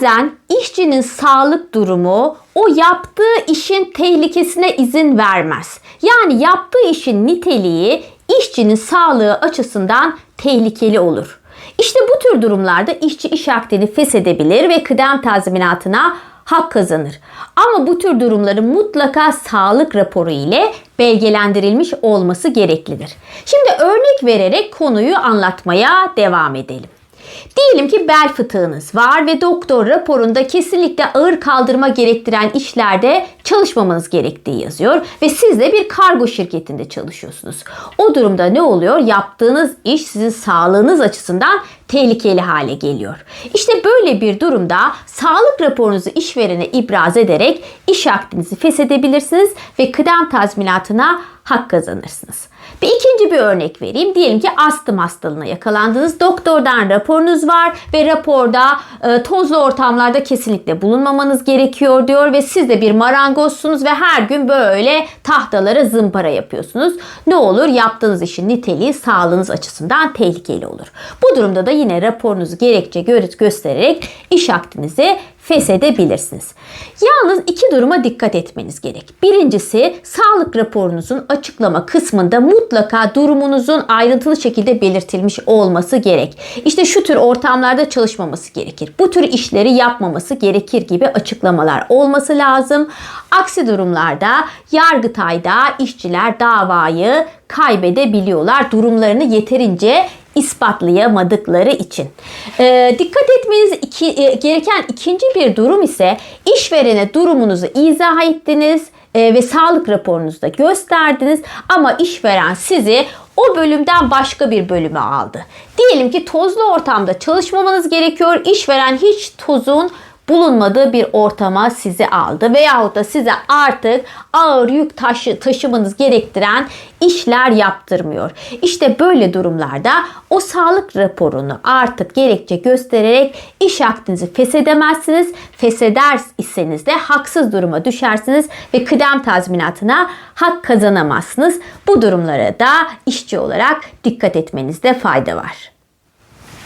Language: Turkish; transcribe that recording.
Bazen işçinin sağlık durumu o yaptığı işin tehlikesine izin vermez. Yani yaptığı işin niteliği işçinin sağlığı açısından tehlikeli olur. İşte bu tür durumlarda işçi iş akdini feshedebilir ve kıdem tazminatına hak kazanır. Ama bu tür durumların mutlaka sağlık raporu ile belgelendirilmiş olması gereklidir. Şimdi örnek vererek konuyu anlatmaya devam edelim. Diyelim ki bel fıtığınız var ve doktor raporunda kesinlikle ağır kaldırma gerektiren işlerde çalışmamanız gerektiği yazıyor ve siz de bir kargo şirketinde çalışıyorsunuz. O durumda ne oluyor? Yaptığınız iş sizin sağlığınız açısından tehlikeli hale geliyor. İşte böyle bir durumda sağlık raporunuzu işverene ibraz ederek iş akdinizi feshedebilirsiniz ve kıdem tazminatına hak kazanırsınız. Bir ikinci bir örnek vereyim. Diyelim ki astım hastalığına yakalandınız. Doktordan raporunuz var ve raporda e, tozlu ortamlarda kesinlikle bulunmamanız gerekiyor diyor ve siz de bir marangozsunuz ve her gün böyle tahtalara zımpara yapıyorsunuz. Ne olur? Yaptığınız işin niteliği sağlığınız açısından tehlikeli olur. Bu durumda da yine raporunuzu gerekçe gö- göstererek iş akdinizi feshedebilirsiniz. Yalnız iki duruma dikkat etmeniz gerek. Birincisi sağlık raporunuzun açıklama kısmında mutlaka durumunuzun ayrıntılı şekilde belirtilmiş olması gerek. İşte şu tür ortamlarda çalışmaması gerekir. Bu tür işleri yapmaması gerekir gibi açıklamalar olması lazım. Aksi durumlarda Yargıtay'da işçiler davayı kaybedebiliyorlar. Durumlarını yeterince ispatlayamadıkları için. Ee, dikkat etmeniz iki, e, gereken ikinci bir durum ise işverene durumunuzu izah ettiniz e, ve sağlık raporunuzu da gösterdiniz ama işveren sizi o bölümden başka bir bölüme aldı. Diyelim ki tozlu ortamda çalışmamanız gerekiyor. İşveren hiç tozun bulunmadığı bir ortama sizi aldı veyahut da size artık ağır yük taşı, taşımanız gerektiren işler yaptırmıyor. İşte böyle durumlarda o sağlık raporunu artık gerekçe göstererek iş akdinizi feshedemezsiniz. Fesheder iseniz de haksız duruma düşersiniz ve kıdem tazminatına hak kazanamazsınız. Bu durumlara da işçi olarak dikkat etmenizde fayda var.